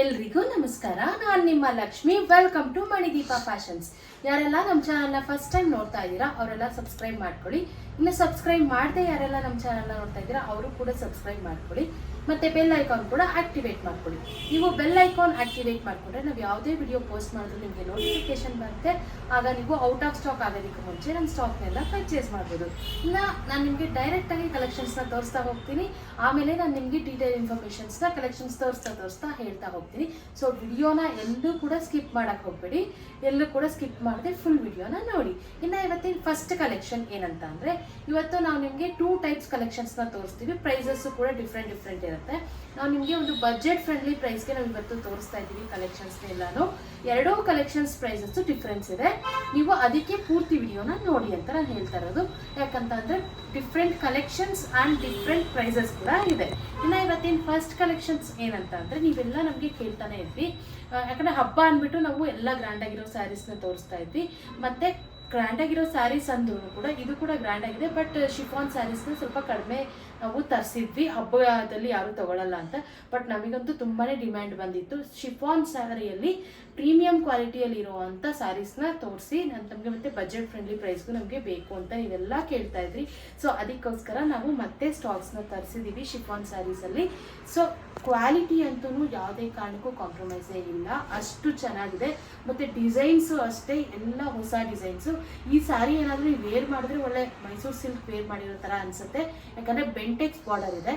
ಎಲ್ರಿಗೂ ನಮಸ್ಕಾರ. ನಾನು ನಿಮ್ಮ Lakshmi. Welcome to Manideepa fashions ಯಾರೆಲ್ಲ ನಮ್ಮ ಚಾನಲ್ನ ಫಸ್ಟ್ ಟೈಮ್ ನೋಡ್ತಾ ಇದ್ದೀರಾ, ಅವರೆಲ್ಲ ಸಬ್ಸ್ಕ್ರೈಬ್ ಮಾಡ್ಕೊಳ್ಳಿ. ಇನ್ನು ಸಬ್ಸ್ಕ್ರೈಬ್ ಮಾಡದೆ ಯಾರೆಲ್ಲ ನಮ್ಮ ಚಾನಲ್ನ ನೋಡ್ತಾ ಇದ್ದೀರಾ, ಅವರು ಕೂಡ ಸಬ್ಸ್ಕ್ರೈಬ್ ಮಾಡ್ಕೊಳ್ಳಿ. ಮತ್ತೆ ಬೆಲ್ ಐಕಾನ್ ಕೂಡ ಆಕ್ಟಿವೇಟ್ ಮಾಡ್ಕೊಳ್ಳಿ ನೀವು ಬೆಲ್ ಐಕಾನ್ ಆಕ್ಟಿವೇಟ್ ಮಾಡಿಕೊಂಡ್ರೆ ನಾವು ಯಾವುದೇ ವಿಡಿಯೋ ಪೋಸ್ಟ್ ಮಾಡಿದ್ರು ನಿಮಗೆ ನೋಟಿಫಿಕೇಶನ್ ಬರುತ್ತೆ. ಆಗ ನೀವು ಔಟ್ ಆಫ್ ಸ್ಟಾಕ್ ಆಗೋದಕ್ಕೆ ಮುಂಚೆ ನಮ್ಮ ಸ್ಟಾಕ್ನೆಲ್ಲ ಪರ್ಚೇಸ್ ಮಾಡ್ಬೋದು. ಇನ್ನು ನಾನು ನಿಮಗೆ ಡೈರೆಕ್ಟಾಗಿ ಕಲೆಕ್ಷನ್ಸ್ನ ತೋರಿಸ್ತಾ ಹೋಗ್ತೀನಿ. ಆಮೇಲೆ ನಾನು ನಿಮಗೆ ಡೀಟೇಲ್ ಇನ್ಫಾರ್ಮೇಷನ್ಸ್ನ ಕಲೆಕ್ಷನ್ಸ್ ತೋರಿಸ್ತಾ ತೋರಿಸ್ತಾ ಹೇಳ್ತಾ ಹೋಗ್ತೀನಿ. ಸೊ ವಿಡಿಯೋನ ಎಲ್ಲೂ ಕೂಡ ಸ್ಕಿಪ್ ಮಾಡೋಕ್ಕೆ ಹೋಗ್ಬೇಡಿ. ಎಲ್ಲೂ ಕೂಡ ಸ್ಕಿಪ್ ಮಾಡದೆ ಫುಲ್ ವಿಡಿಯೋನ ನೋಡಿ. ಇನ್ನು ಇವತ್ತಿನ ಫಸ್ಟ್ ಕಲೆಕ್ಷನ್ ಏನಂತ ಅಂದರೆ, ಇವತ್ತು ನಾವು ನಿಮಗೆ ಟೂ ಟೈಪ್ಸ್ ಕಲೆಕ್ಷನ್ಸ್ನ ತೋರಿಸ್ತೀವಿ. ಪ್ರೈಸಸ್ಸು ಕೂಡ ಡಿಫ್ರೆಂಟ್ ಡಿಫ್ರೆಂಟ್ ಇರುತ್ತೆ. ನಾವು ನಿಮಗೆ ಒಂದು ಬಜೆಟ್ ಫ್ರೆಂಡ್ಲಿ ಪ್ರೈಸ್ಗೆ ನಾವು ಇವತ್ತು ತೋರಿಸ್ತಾ ಇದ್ದೀವಿ ಕಲೆಕ್ಷನ್ಸ್ನ ಎಲ್ಲಾನು. ಎರಡೂ ಕಲೆಕ್ಷನ್ಸ್ ಪ್ರೈಸಸ್ಸು ಡಿಫ್ರೆನ್ಸ್ ಇದೆ. ನೀವು ಅದಕ್ಕೆ ಪೂರ್ತಿ ವಿಡಿಯೋನ ನೋಡಿ ಅಂತ ನಾನು ಹೇಳ್ತಾ ಇರೋದು. ಯಾಕಂತಂದರೆ different collections and different prices ಕೂಡ ಇದೆ. ಇನ್ನು ಇವತ್ತಿನ ಫಸ್ಟ್ ಕಲೆಕ್ಷನ್ಸ್ ಏನಂತ ಅಂದರೆ ನೀವೆಲ್ಲ ನಮಗೆ ಕೇಳ್ತಾನೆ ಇದ್ವಿ. ಯಾಕಂದರೆ ಹಬ್ಬ ಅಂದ್ಬಿಟ್ಟು ನಾವು ಎಲ್ಲ ಗ್ರ್ಯಾಂಡ್ ಆಗಿರೋ ಸ್ಯಾರೀಸ್ನ ತೋರಿಸ್ತಾ ಇದ್ವಿ. ಮತ್ತೆ ಗ್ರ್ಯಾಂಡ್ ಆಗಿರೋ ಸ್ಯಾರೀಸ್ ಅಂದ್ರೂ ಕೂಡ ಇದು ಕೂಡ ಗ್ರ್ಯಾಂಡ್ ಆಗಿದೆ ಬಟ್ ಶಿಫಾನ್ ಸ್ಯಾರೀಸ್ನ ಸ್ವಲ್ಪ ಕಡಿಮೆ ನಾವು ತರಿಸಿದ್ವಿ. ಹಬ್ಬದಲ್ಲಿ ಯಾರು ತಗೊಳ್ಳಲ್ಲ ಅಂತ. ಬಟ್ ನಮಗಂತೂ ತುಂಬಾನೇ ಡಿಮ್ಯಾಂಡ್ ಬಂದಿತ್ತು. ಶಿಫಾನ್ ಸ್ಯಾರಿಯಲ್ಲಿ ಪ್ರೀಮಿಯಂ ಕ್ವಾಲಿಟಿಯಲ್ಲಿ ಇರುವಂಥ ಸ್ಯಾರೀಸ್ನ ತೋರಿಸಿ ನಾನು ನಮಗೆ ಮತ್ತೆ ಬಜೆಟ್ ಫ್ರೆಂಡ್ಲಿ ಪ್ರೈಸ್ಗೂ ನಮಗೆ ಬೇಕು ಅಂತ ನೀವೆಲ್ಲ ಕೇಳ್ತಾ ಇದ್ರಿ. ಸೊ ಅದಕ್ಕೋಸ್ಕರ ನಾವು ಮತ್ತೆ ಸ್ಟಾಕ್ಸ್ನ ತರಿಸಿದ್ದೀವಿ ಶಿಫಾನ್ ಸ್ಯಾರೀಸಲ್ಲಿ ಸೊ ಕ್ವಾಲಿಟಿ ಅಂತೂ ಯಾವುದೇ ಕಾರಣಕ್ಕೂ ಕಾಂಪ್ರಮೈಸೇ ಇಲ್ಲ. ಅಷ್ಟು ಚೆನ್ನಾಗಿದೆ. ಮತ್ತು ಡಿಸೈನ್ಸು ಅಷ್ಟೇ, ಎಲ್ಲ ಹೊಸ ಡಿಸೈನ್ಸು ಈ ಸ್ಯಾರಿ ಏನಾದ್ರೂ ವೇರ್ ಮಾಡಿದ್ರೆ ಒಳ್ಳೆ ಮೈಸೂರು ಸಿಲ್ಕ್ ವೇರ್ ಮಾಡಿರೋ ಥರ ಅನ್ಸುತ್ತೆ. ಯಾಕಂದ್ರೆ ಬೆಂಟೆಕ್ಸ್ ಬಾರ್ಡರ್ ಇದೆ.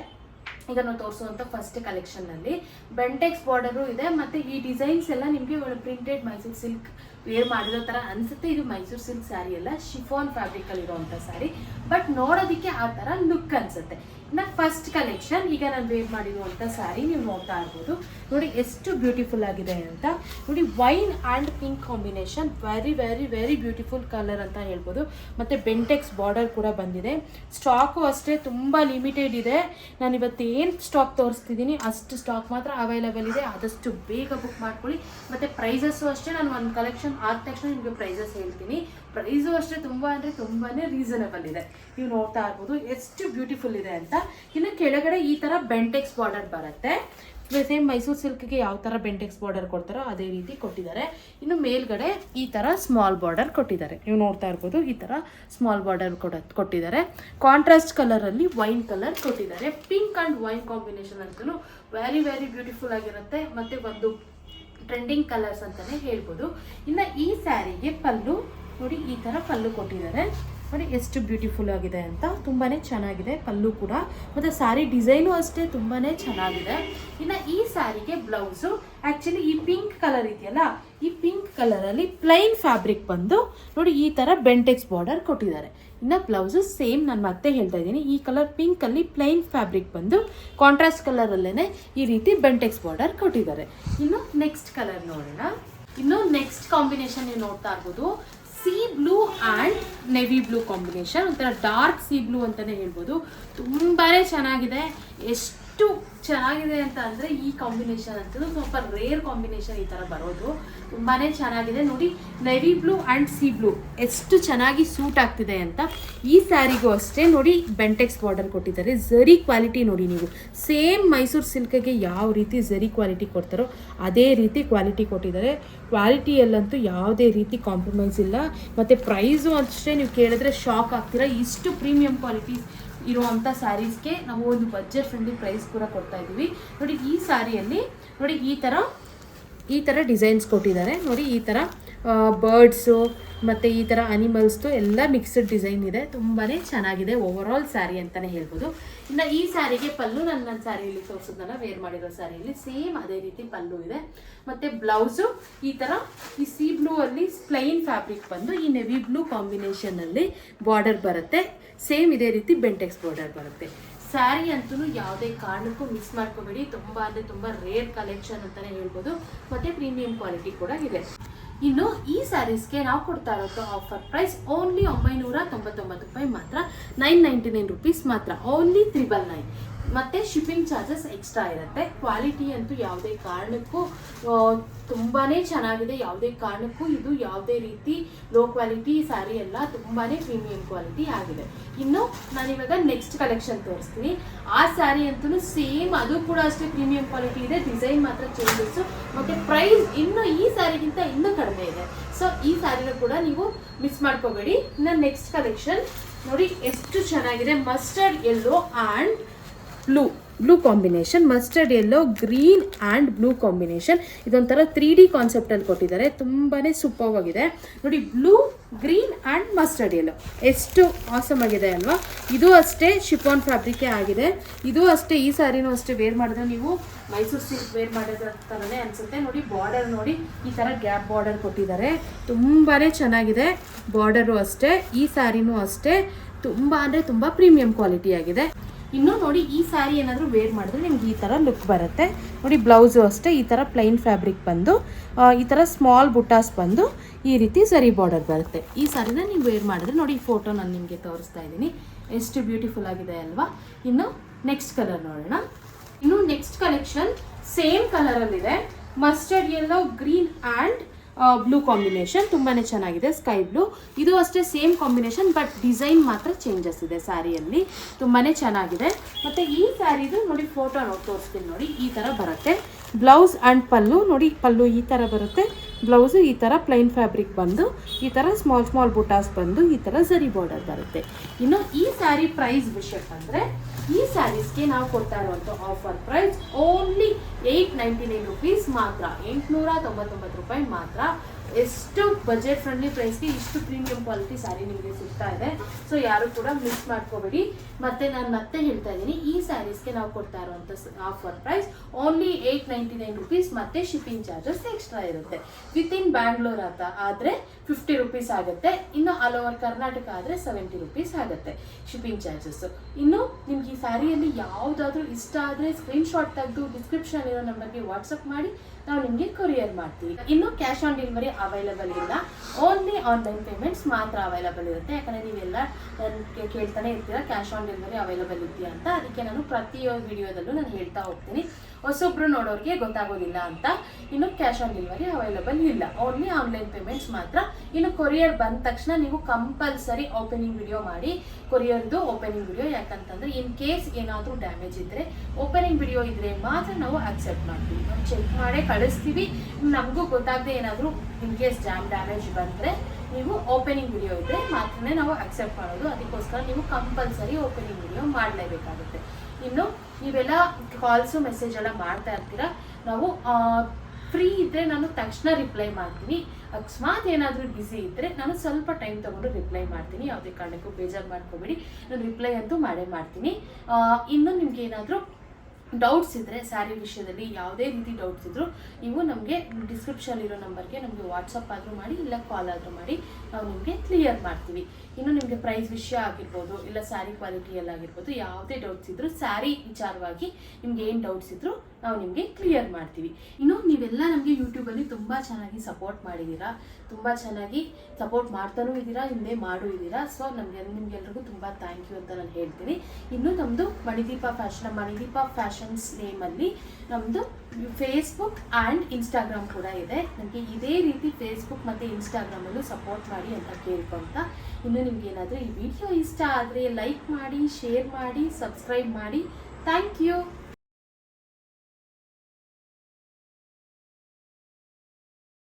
ಈಗ ನಾವು ತೋರಿಸುವಂಥ ಫಸ್ಟ್ ಕಲೆಕ್ಷನ್ನಲ್ಲಿ ಬೆಂಟೆಕ್ಸ್ ಬಾರ್ಡರು ಇದೆ, ಮತ್ತು ಈ ಡಿಸೈನ್ಸ್ ಎಲ್ಲ ನಿಮಗೆ ಪ್ರಿಂಟೆಡ್ ಮೈಸೂರು ಸಿಲ್ಕ್ ವೇರ್ ಮಾಡಿರೋ ಥರ ಅನ್ಸುತ್ತೆ. ಇದು ಮೈಸೂರು ಸಿಲ್ಕ್ ಸ್ಯಾರಿ ಅಲ್ಲ ಶಿಫಾನ್ ಫ್ಯಾಬ್ರಿಕಲ್ಲಿ ಇರುವಂತ ಸ್ಯಾರಿ ಬಟ್ ನೋಡೋದಕ್ಕೆ ಆ ಥರ ಲುಕ್ ಅನಿಸುತ್ತೆ. ಇನ್ನು ಫಸ್ಟ್ ಕಲೆಕ್ಷನ್ ಈಗ ನಾನು ವೇರ್ ಮಾಡಿರುವಂಥ ಸ್ಯಾರಿ ನೀವು ನೋಡ್ತಾ ಇರ್ಬೋದು. ನೋಡಿ ಎಷ್ಟು ಬ್ಯೂಟಿಫುಲ್ ಆಗಿದೆ ಅಂತ. ನೋಡಿ wine and pink combination very very very beautiful colour ಅಂತ ಹೇಳ್ಬೋದು. ಮತ್ತು ಬೆಂಟೆಕ್ಸ್ ಬಾರ್ಡರ್ ಕೂಡ ಬಂದಿದೆ. ಸ್ಟಾಕು ಅಷ್ಟೇ, ತುಂಬ ಲಿಮಿಟೆಡ್ ಇದೆ. ನಾನು ಇವತ್ತು ಏನು ಸ್ಟಾಕ್ ತೋರಿಸ್ತಿದ್ದೀನಿ, ಅಷ್ಟು ಸ್ಟಾಕ್ ಮಾತ್ರ ಅವೈಲೇಬಲ್ ಇದೆ. ಆದಷ್ಟು ಬೇಗ ಬುಕ್ ಮಾಡ್ಕೊಳ್ಳಿ. ಮತ್ತು ಪ್ರೈಸಸ್ಸು ಅಷ್ಟೇ, ನಾನು ಒಂದು ಕಲೆಕ್ಷನ್ ಆದ ತಕ್ಷಣ ನಿಮಗೆ ಪ್ರೈಸಸ್ ಹೇಳ್ತೀನಿ. ಪ್ರೈಸು ಅಷ್ಟೇ ತುಂಬ ಅಂದರೆ ತುಂಬಾ ರೀಸನಬಲ್ ಇದೆ. ನೀವು ನೋಡ್ತಾ ಇರ್ಬೋದು ಎಷ್ಟು ಬ್ಯೂಟಿಫುಲ್ ಇದೆ ಅಂತ. ಇನ್ನು ಕೆಳಗಡೆ ಈ ಥರ ಬೆಂಟೆಕ್ಸ್ ಬಾರ್ಡರ್ ಬರುತ್ತೆ. ಸೇಮ್ ಮೈಸೂರು ಸಿಲ್ಕ್ಗೆ ಯಾವ ಥರ ಬೆಂಟೆಕ್ಸ್ ಬಾರ್ಡರ್ ಕೊಡ್ತಾರೋ ಅದೇ ರೀತಿ ಕೊಟ್ಟಿದ್ದಾರೆ. ಇನ್ನು ಮೇಲ್ಗಡೆ ಈ ಥರ ಸ್ಮಾಲ್ ಬಾರ್ಡರ್ ಕೊಟ್ಟಿದ್ದಾರೆ. ನೀವು ನೋಡ್ತಾ ಇರ್ಬೋದು ಈ ಥರ ಸ್ಮಾಲ್ ಬಾರ್ಡರ್ ಕೊಡ, ಕೊಟ್ಟಿದ್ದಾರೆ. ಕಾಂಟ್ರಾಸ್ಟ್ ಕಲರಲ್ಲಿ ವೈನ್ ಕಲರ್ ಕೊಟ್ಟಿದ್ದಾರೆ. ಪಿಂಕ್ ಆ್ಯಂಡ್ ವೈನ್ ಕಾಂಬಿನೇಷನ್ ಅಂತಲೂ ವೆರಿ ವೆರಿ ಬ್ಯೂಟಿಫುಲ್ ಆಗಿರುತ್ತೆ. ಮತ್ತು ಒಂದು ಟ್ರೆಂಡಿಂಗ್ ಕಲರ್ಸ್ ಅಂತಲೇ ಹೇಳ್ಬೋದು. ಇನ್ನು ಈ ಸ್ಯಾರಿಗೆ ಪಲ್ಲು, ನೋಡಿ ಈ ಥರ ಪಲ್ಲು ಕೊಟ್ಟಿದ್ದಾರೆ. ನೋಡಿ ಎಷ್ಟು ಬ್ಯೂಟಿಫುಲ್ ಆಗಿದೆ ಅಂತ. ತುಂಬಾ ಚೆನ್ನಾಗಿದೆ ಪಲ್ಲು ಕೂಡ. ಮತ್ತು ಸ್ಯಾರಿ ಡಿಸೈನು ಅಷ್ಟೇ ತುಂಬಾ ಚೆನ್ನಾಗಿದೆ. ಇನ್ನು ಈ ಸ್ಯಾರಿಗೆ ಬ್ಲೌಸು ಆ್ಯಕ್ಚುಲಿ ಈ ಪಿಂಕ್ ಕಲರ್ ಇದೆಯಲ್ಲ, ಈ ಪಿಂಕ್ ಕಲರಲ್ಲಿ ಪ್ಲೈನ್ ಫ್ಯಾಬ್ರಿಕ್ ಬಂದು, ನೋಡಿ ಈ ಥರ ಬೆಂಟೆಕ್ಸ್ ಬಾರ್ಡರ್ ಕೊಟ್ಟಿದ್ದಾರೆ. ಇನ್ನು ಬ್ಲೌಸು ಸೇಮ್ ನಾನು ಮತ್ತೆ ಹೇಳ್ತಾ ಇದ್ದೀನಿ. ಈ ಕಲರ್ ಪಿಂಕಲ್ಲಿ ಪ್ಲೈನ್ ಫ್ಯಾಬ್ರಿಕ್ ಬಂದು ಕಾಂಟ್ರಾಸ್ಟ್ ಕಲರಲ್ಲೇ ಈ ರೀತಿ ಬೆಂಟೆಕ್ಸ್ ಬಾರ್ಡರ್ ಕೊಟ್ಟಿದ್ದಾರೆ. ಇನ್ನು ನೆಕ್ಸ್ಟ್ ಕಲರ್ ನೋಡೋಣ. ಇನ್ನು ನೆಕ್ಸ್ಟ್ ಕಾಂಬಿನೇಷನ್ ನೀವು ನೋಡ್ತಾ ಇರ್ಬೋದು. Sea blue and navy blue combination ಒಂಥರ ಡಾರ್ಕ್ ಸಿ ಬ್ಲೂ ಅಂತಲೇ ಹೇಳ್ಬೋದು. ತುಂಬಾ ಚೆನ್ನಾಗಿದೆ. ಎಷ್ಟು ಚೆನ್ನಾಗಿದೆ ಅಂತ ಅಂದರೆ ಈ ಕಾಂಬಿನೇಷನ್ ಅಂತೂ ಸ್ವಲ್ಪ ರೇರ್ ಕಾಂಬಿನೇಷನ್ ಈ ಥರ ಬರೋದು. ತುಂಬಾ ಚೆನ್ನಾಗಿದೆ. ನೋಡಿ navy blue and sea blue ಎಷ್ಟು ಚೆನ್ನಾಗಿ ಸೂಟ್ ಆಗ್ತಿದೆ ಅಂತ ಈ ಸ್ಯಾರಿಗೂ ಅಷ್ಟೇ. ನೋಡಿ ಬೆಂಟೆಕ್ಸ್ ಬಾರ್ಡರ್ ಕೊಟ್ಟಿದ್ದಾರೆ. ಝರಿ ಕ್ವಾಲಿಟಿ ನೋಡಿ ನೀವು. ಸೇಮ್ ಮೈಸೂರು ಸಿಲ್ಕ್ಗೆ ಯಾವ ರೀತಿ ಝರಿ ಕ್ವಾಲಿಟಿ ಕೊಡ್ತಾರೋ ಅದೇ ರೀತಿ ಕ್ವಾಲಿಟಿ ಕೊಟ್ಟಿದ್ದಾರೆ. ಕ್ವಾಲಿಟಿಯಲ್ಲಂತೂ ಯಾವುದೇ ರೀತಿ ಕಾಂಪ್ರಮೈಸ್ ಇಲ್ಲ. ಮತ್ತು ಪ್ರೈಸು ಅಷ್ಟೇ ನೀವು ಕೇಳಿದ್ರೆ ಶಾಕ್ ಆಗ್ತೀರಾ. ಇಷ್ಟು ಪ್ರೀಮಿಯಂ ಕ್ವಾಲಿಟಿ ಇರುವಂಥ ಸ್ಯಾರೀಸ್ಗೆ ನಾವು ಒಂದು ಬಜೆಟ್ ಫ್ರೆಂಡ್ಲಿ ಪ್ರೈಸ್ ಕೂಡ ಕೊಡ್ತಾ ಇದ್ದೀವಿ. ನೋಡಿ ಈ ಸ್ಯಾರಿಯಲ್ಲಿ ನೋಡಿ ಈ ಥರ ಈ ಥರ ಡಿಸೈನ್ಸ್ ಕೊಟ್ಟಿದ್ದಾರೆ. ನೋಡಿ ಈ ಥರ ಬರ್ಡ್ಸು ಮತ್ತು ಈ ಥರ ಅನಿಮಲ್ಸ್ದು ಎಲ್ಲ ಮಿಕ್ಸ್ಡ್ ಡಿಸೈನ್ ಇದೆ. ತುಂಬಾ ಚೆನ್ನಾಗಿದೆ ಓವರ್ ಆಲ್ ಸ್ಯಾರಿ ಅಂತಲೇ ಹೇಳ್ಬೋದು. ಇನ್ನು ಈ ಸ್ಯಾರಿಗೆ ಪಲ್ಲು ನನ್ನ ನನ್ನ ಸ್ಯಾರಿಯಲ್ಲಿ ತೋರಿಸೋದನ್ನ ವೇರ್ ಮಾಡಿರೋ ಸ್ಯಾರಿಯಲ್ಲಿ ಸೇಮ್ ಅದೇ ರೀತಿ ಪಲ್ಲು ಇದೆ. ಮತ್ತು ಬ್ಲೌಸು ಈ ಥರ ಈ ಸಿ ಬ್ಲೂ ಅಲ್ಲಿ ಪ್ಲೈನ್ ಫ್ಯಾಬ್ರಿಕ್ ಬಂದು ಈ ನೆವಿ ಬ್ಲೂ ಕಾಂಬಿನೇಷನಲ್ಲಿ ಬಾರ್ಡರ್ ಬರುತ್ತೆ. ಸೇಮ್ ಇದೇ ರೀತಿ ಬೆಂಟೆಕ್ಸ್ ಬಾರ್ಡರ್ ಬರುತ್ತೆ. ಸ್ಯಾರಿ ಅಂತೂ ಯಾವುದೇ ಕಾರಣಕ್ಕೂ ಮಿಸ್ ಮಾಡ್ಕೋಬೇಡಿ. ತುಂಬ ಅಂದರೆ ತುಂಬ ರೇರ್ ಕಲೆಕ್ಷನ್ ಅಂತಲೇ ಹೇಳ್ಬೋದು. ಮತ್ತು ಪ್ರೀಮಿಯಂ ಕ್ವಾಲಿಟಿ ಕೂಡ ಇದೆ. ಇನ್ನು ಈ ಸ್ಯಾರೀಸ್ಗೆ ನಾವು ಕೊಡ್ತಾ ಇರೋದು ಆಫರ್ ಪ್ರೈಸ್ ಓನ್ಲಿ ಒಂಬೈನೂರ ತೊಂಬತ್ತೊಂಬತ್ತು ರೂಪಾಯಿ ಮಾತ್ರ ನೈನ್ ನೈಂಟಿ ನೈನ್ ರುಪೀಸ್ ಮಾತ್ರ ಓನ್ಲಿ ತ್ರಿಬಲ್ ನೈನ್ ಮತ್ತೆ ಶಿಪ್ಪಿಂಗ್ ಚಾರ್ಜಸ್ ಎಕ್ಸ್ಟ್ರಾ ಇರುತ್ತೆ. ಕ್ವಾಲಿಟಿ ಅಂತೂ ಯಾವುದೇ ಕಾರಣಕ್ಕೂ ತುಂಬಾನೇ ಚೆನ್ನಾಗಿದೆ. ಯಾವುದೇ ಕಾರಣಕ್ಕೂ ಇದು ಯಾವುದೇ ರೀತಿ ಲೋ ಕ್ವಾಲಿಟಿ ಸ್ಯಾರಿ ಎಲ್ಲ ತುಂಬಾನೇ ಪ್ರೀಮಿಯಂ ಕ್ವಾಲಿಟಿ ಆಗಿದೆ. ಇನ್ನು ನಾನಿವಾಗ ನೆಕ್ಸ್ಟ್ ಕಲೆಕ್ಷನ್ ತೋರಿಸ್ತೀನಿ. ಆ ಸ್ಯಾರಿ ಅಂತೂ ಸೇಮ್ ಅದು ಕೂಡ ಅಷ್ಟೇ ಪ್ರೀಮಿಯಂ ಕ್ವಾಲಿಟಿ ಇದೆ. ಡಿಸೈನ್ ಮಾತ್ರ ಚೇಂಜಸ್ಸು ಮತ್ತೆ ಪ್ರೈಸ್ ಇನ್ನು ಈ ಸ್ಯಾರಿಗಿಂತ ಇನ್ನೂ ಕಡಿಮೆ ಇದೆ. ಸೊ ಈ ಸ್ಯಾರಿನ ಕೂಡ ನೀವು ಮಿಸ್ ಮಾಡ್ಕೋಬೇಡಿ. ಇನ್ನು ನೆಕ್ಸ್ಟ್ ಕಲೆಕ್ಷನ್ ನೋಡಿ ಎಷ್ಟು ಚೆನ್ನಾಗಿದೆ. Mustard yellow and blue blue combination mustard yellow green and blue combination ಇದೊಂಥರ ತ್ರೀ ಡಿ ಕಾನ್ಸೆಪ್ಟಲ್ಲಿ ಕೊಟ್ಟಿದ್ದಾರೆ. ತುಂಬಾ ಸೂಪರ್ ಆಗಿದೆ. ನೋಡಿ blue green and mustard yellow ಎಷ್ಟು ಆಸಮ್ ಆಗಿದೆ ಅಲ್ವಾ? ಇದು ಅಷ್ಟೇ ಶಿಫಾನ್ ಫ್ಯಾಬ್ರಿಕೇ ಆಗಿದೆ. ಇದು ಅಷ್ಟೇ, ಈ ಸ್ಯಾರಿನೂ ಅಷ್ಟೇ ವೇರ್ ಮಾಡಿದ್ರೆ ನೀವು ಮೈಸೂರು ಸಿಲ್ಕ್ ವೇರ್ ಮಾಡಿದ ಥರನೇ ಅನಿಸುತ್ತೆ. ನೋಡಿ ಬಾರ್ಡರ್ ನೋಡಿ, ಈ ಥರ ಗ್ಯಾಪ್ ಬಾರ್ಡರ್ ಕೊಟ್ಟಿದ್ದಾರೆ. ತುಂಬಾ ಚೆನ್ನಾಗಿದೆ. ಬಾರ್ಡರು ಅಷ್ಟೇ, ಈ ಸ್ಯಾರಿನೂ ಅಷ್ಟೇ. ತುಂಬ ಅಂದರೆ ತುಂಬ ಪ್ರೀಮಿಯಂ ಕ್ವಾಲಿಟಿ ಆಗಿದೆ. ಇನ್ನು ನೋಡಿ ಈ ಸ್ಯಾರಿ ಏನಾದರೂ ವೇರ್ ಮಾಡಿದ್ರೆ ನಿಮ್ಗೆ ಈ ಥರ ಲುಕ್ ಬರುತ್ತೆ. ನೋಡಿ ಬ್ಲೌಸು ಅಷ್ಟೇ, ಈ ಥರ ಪ್ಲೈನ್ ಫ್ಯಾಬ್ರಿಕ್ ಬಂದು ಈ ಥರ ಸ್ಮಾಲ್ ಬುಟಾಸ್ ಬಂದು ಈ ರೀತಿ ಸರಿ ಬಾರ್ಡರ್ ಬರುತ್ತೆ. ಈ ಸ್ಯಾರಿನ ನೀವು ವೇರ್ ಮಾಡಿದ್ರೆ ನೋಡಿ ಈ ಫೋಟೋ ನಾನು ನಿಮಗೆ ತೋರಿಸ್ತಾ ಇದ್ದೀನಿ. ಎಷ್ಟು ಬ್ಯೂಟಿಫುಲ್ ಆಗಿದೆ ಅಲ್ವಾ? ಇನ್ನು ನೆಕ್ಸ್ಟ್ ಕಲರ್ ನೋಡೋಣ. ಇನ್ನು next collection same ಕಲರಲ್ಲಿದೆ mustard yellow green and blue combination ತುಂಬಾ ಚೆನ್ನಾಗಿದೆ ಸ್ಕೈ ಬ್ಲೂ ಇದು ಅಷ್ಟೇ ಸೇಮ್ ಕಾಂಬಿನೇಷನ್ ಬಟ್ ಡಿಸೈನ್ ಮಾತ್ರ ಚೇಂಜಸ್ ಇದೆ ಸ್ಯಾರಿಯಲ್ಲಿ. ತುಂಬಾ ಚೆನ್ನಾಗಿದೆ. ಮತ್ತು ಈ ಸ್ಯಾರಿದು ನೋಡಿ ಫೋಟೋ ನೋಡಿ ತೋರಿಸ್ತೀನಿ ನೋಡಿ, ಈ ಥರ ಬರುತ್ತೆ. ಬ್ಲೌಸ್ ಆ್ಯಂಡ್ ಪಲ್ಲು, ನೋಡಿ, ಪಲ್ಲು ಈ ಥರ ಬರುತ್ತೆ. ಬ್ಲೌಸು ಈ ಥರ ಪ್ಲೈನ್ ಫ್ಯಾಬ್ರಿಕ್ ಬಂದು, ಈ ಥರ ಸ್ಮಾಲ್ ಸ್ಮಾಲ್ ಬುಟಾಸ್ ಬಂದು ಈ ಥರ ಸರಿ ಬಾರ್ಡರ್ ಬರುತ್ತೆ. ಇನ್ನು ಈ ಸ್ಯಾರಿ ಪ್ರೈಸ್ ವಿಷಯಕ್ಕೆ ಬಂದರೆ, ಈ ಸ್ಯಾರೀಸ್ಗೆ ನಾವು ಕೊಡ್ತಾ ಇರುವಂಥ offer price only eight ninety nine rupees ಮಾತ್ರ. ಎಂಟುನೂರ ತೊಂಬತ್ತೊಂಬತ್ತು ರೂಪಾಯಿ ಮಾತ್ರ. ಎಷ್ಟು ಬಜೆಟ್ ಫ್ರೆಂಡ್ಲಿ ಪ್ರೈಸ್ಗೆ ಇಷ್ಟು ಪ್ರೀಮಿಯಂ ಕ್ವಾಲಿಟಿ ಸ್ಯಾರಿ ನಿಮಗೆ ಸಿಗ್ತಾ ಇದೆ. ಸೊ ಯಾರು ಕೂಡ ಮಿಸ್ ಮಾಡ್ಕೋಬೇಡಿ. ಮತ್ತೆ ನಾನು ಮತ್ತೆ ಹೇಳ್ತಾ ಇದ್ದೀನಿ, ಈ ಸ್ಯಾರೀಸ್ಗೆ ನಾವು ಕೊಡ್ತಾ ಇರುವಂಥ offer price only eight ninety nine rupees ಮತ್ತೆ ಶಿಪ್ಪಿಂಗ್ ಚಾರ್ಜಸ್ ಎಕ್ಸ್ಟ್ರಾ ಇರುತ್ತೆ. ವಿತ್ ಇನ್ ಬ್ಯಾಂಗ್ಳೂರ್ ಅಂತ ಆದರೆ ಫಿಫ್ಟಿ ರುಪೀಸ್ ಆಗುತ್ತೆ. ಇನ್ನು ಆಲ್ ಓವರ್ ಕರ್ನಾಟಕ ಆದರೆ ಸೆವೆಂಟಿ ರುಪೀಸ್ ಆಗುತ್ತೆ ಶಿಪ್ಪಿಂಗ್ ಚಾರ್ಜಸ್ ಇನ್ನು ನಿಮ್ಗೆ ಈ ಸ್ಯಾರಿಯಲ್ಲಿ ಯಾವುದಾದ್ರೂ ಇಷ್ಟ ಆದರೆ ಸ್ಕ್ರೀನ್ಶಾಟ್ ತೆಗೆದು ಡಿಸ್ಕ್ರಿಪ್ಷನ್ ಇರೋ ನಂಬರ್ಗೆ ವಾಟ್ಸಪ್ ಮಾಡಿ. ನಾವು ನಿಮಗೆ ಕೊರಿಯರ್ ಮಾಡ್ತೀವಿ. ಇನ್ನು ಕ್ಯಾಶ್ ಆನ್ ಡೆಲಿವರಿ ಅವೈಲಬಲ್ ಇಲ್ಲ. ಓನ್ಲಿ ಆನ್ಲೈನ್ ಪೇಮೆಂಟ್ಸ್ ಮಾತ್ರ ಅವೈಲಬಲ್ ಇರುತ್ತೆ. ಯಾಕಂದರೆ ನೀವೆಲ್ಲ ನನಗೆ ಕೇಳ್ತಾನೆ ಇರ್ತೀರ ಕ್ಯಾಶ್ ಆನ್ ಡೆಲಿವರಿ ಅವೈಲಬಲ್ ಇದೆಯಾ ಅಂತ. ಅದಕ್ಕೆ ನಾನು ಪ್ರತಿ ವಿಡಿಯೋದಲ್ಲೂ ನಾನು ಹೇಳ್ತಾ ಹೋಗ್ತೀನಿ. ಹೊಸೊಬ್ರು ನೋಡೋರಿಗೆ ಗೊತ್ತಾಗೋದಿಲ್ಲ ಅಂತ. ಇನ್ನು ಕ್ಯಾಶ್ ಆನ್ ಡೆಲಿವರಿ ಅವೈಲಬಲ್ ಇಲ್ಲ. ಓನ್ಲಿ ಆನ್ಲೈನ್ ಪೇಮೆಂಟ್ಸ್ ಮಾತ್ರ. ಇನ್ನು ಕೊರಿಯರ್ ಬಂದ ತಕ್ಷಣ ನೀವು ಕಂಪಲ್ಸರಿ ಓಪನಿಂಗ್ ವಿಡಿಯೋ ಮಾಡಿ ಕೊರಿಯರ್ದು ಓಪನಿಂಗ್ ವಿಡಿಯೋ ಯಾಕಂತಂದ್ರೆ ಇನ್ ಕೇಸ್ ಏನಾದರೂ ಡ್ಯಾಮೇಜ್ ಇದ್ದರೆ ಓಪನಿಂಗ್ ವಿಡಿಯೋ ಇದ್ದರೆ ಮಾತ್ರ ನಾವು ಅಕ್ಸೆಪ್ಟ್ ಮಾಡ್ತೀವಿ. ನಾವು ಚೆಕ್ ಮಾಡೇ ಕಳಿಸ್ತೀವಿ. ನಮಗೂ ಗೊತ್ತಾಗದೆ ಏನಾದರೂ ಇನ್ ಕೇಸ್ ಜಾಮ್ ಡ್ಯಾಮೇಜ್ ಬಂದರೆ ನೀವು ಓಪನಿಂಗ್ ವಿಡಿಯೋ ಇದ್ರೆ ಮಾತ್ರನೇ ನಾವು ಅಕ್ಸೆಪ್ಟ್ ಮಾಡೋದು. ಅದಕ್ಕೋಸ್ಕರ ನೀವು ಕಂಪಲ್ಸರಿ ಓಪನಿಂಗ್ ವಿಡಿಯೋ ಮಾಡಲೇಬೇಕಾಗುತ್ತೆ. ಇನ್ನು ನೀವೆಲ್ಲ ಕಾಲ್ಸು ಮೆಸೇಜ್ ಎಲ್ಲ ಮಾಡ್ತಾ ಇರ್ತೀರಾ, ನಾವು ಫ್ರೀ ಇದ್ದರೆ ನಾನು ತಕ್ಷಣ ರಿಪ್ಲೈ ಮಾಡ್ತೀನಿ. ಅಕಸ್ಮಾತ್ ಏನಾದರೂ ಬ್ಯುಸಿ ಇದ್ದರೆ ನಾನು ಸ್ವಲ್ಪ ಟೈಮ್ ತೊಗೊಂಡು ರಿಪ್ಲೈ ಮಾಡ್ತೀನಿ. ಯಾವುದೇ ಕಾರಣಕ್ಕೂ ಬೇಜಾರು ಮಾಡ್ಕೋಬೇಡಿ. ನಾನು ರಿಪ್ಲೈ ಅಂತೂ ಮಾಡೇ ಮಾಡ್ತೀನಿ. ಇನ್ನು ನಿಮ್ಗೆ ಏನಾದರೂ ಡೌಟ್ಸ್ ಇದ್ದರೆ ಸ್ಯಾರಿ ವಿಷಯದಲ್ಲಿ ಯಾವುದೇ ರೀತಿ ಡೌಟ್ಸ್ ಇದ್ದರೂ ನೀವು ನಮಗೆ ಡಿಸ್ಕ್ರಿಪ್ಷನ್ ಇರೋ ನಂಬರ್ಗೆ ನಮಗೆ ವಾಟ್ಸಪ್ ಆದರೂ ಮಾಡಿ, ಇಲ್ಲ ಕಾಲ್ ಆದರೂ ಮಾಡಿ, ನಾವು ನಿಮಗೆ ಕ್ಲಿಯರ್ ಮಾಡ್ತೀವಿ. ಇನ್ನು ನಿಮಗೆ ಪ್ರೈಸ್ ವಿಷಯ ಆಗಿರ್ಬೋದು, ಇಲ್ಲ ಸ್ಯಾರಿ ಕ್ವಾಲಿಟಿಯಲ್ಲಾಗಿರ್ಬೋದು ಯಾವುದೇ ಡೌಟ್ಸ್ ಇದ್ದರೂ ಸ್ಯಾರಿ ವಿಚಾರವಾಗಿ ನಿಮ್ಗೆ ಏನು ಡೌಟ್ಸ್ ಇದ್ದರೂ ನಾವು ನಿಮಗೆ ಕ್ಲಿಯರ್ ಮಾಡ್ತೀವಿ. ಇನ್ನು ನೀವೆಲ್ಲ ನಮಗೆ ಯೂಟ್ಯೂಬಲ್ಲಿ ತುಂಬ ಚೆನ್ನಾಗಿ ಸಪೋರ್ಟ್ ಮಾಡಿದ್ದೀರಾ ತುಂಬ ಚೆನ್ನಾಗಿ ಸಪೋರ್ಟ್ ಮಾಡ್ತಾನೂ ಇದ್ದೀರಾ ಹಿಂದೆ ಮಾಡೂ ಇದ್ದೀರಾ ಸೊ ನಮಗೆ, ನಿಮಗೆಲ್ರಿಗೂ ತುಂಬ ಥ್ಯಾಂಕ್ ಯು ಅಂತ ನಾನು ಹೇಳ್ತೀನಿ. ಇನ್ನು ನಮ್ಮದು ಮಣಿದೀಪ ಫ್ಯಾಷನ್ ಮಣಿದೀಪ ಫ್ಯಾಷನ್ಸ್ ನೇಮಲ್ಲಿ ನಮ್ಮದು ಫೇಸ್ಬುಕ್ ಆ್ಯಂಡ್ ಇನ್ಸ್ಟಾಗ್ರಾಮ್ ಕೂಡ ಇದೆ. ನನಗೆ ಇದೇ ರೀತಿ ಫೇಸ್ಬುಕ್ ಮತ್ತು ಇನ್ಸ್ಟಾಗ್ರಾಮಲ್ಲೂ ಸಪೋರ್ಟ್ ಮಾಡಿ ಅಂತ ಕೇಳ್ಕೊಂತ. ಇನ್ನು ನಿಮ್ಗೆ ಏನಾದರೂ ಈ ವಿಡಿಯೋ ಇಷ್ಟ ಆದರೆ ಲೈಕ್ ಮಾಡಿ ಶೇರ್ ಮಾಡಿ ಸಬ್ಸ್ಕ್ರೈಬ್ ಮಾಡಿ. Thank you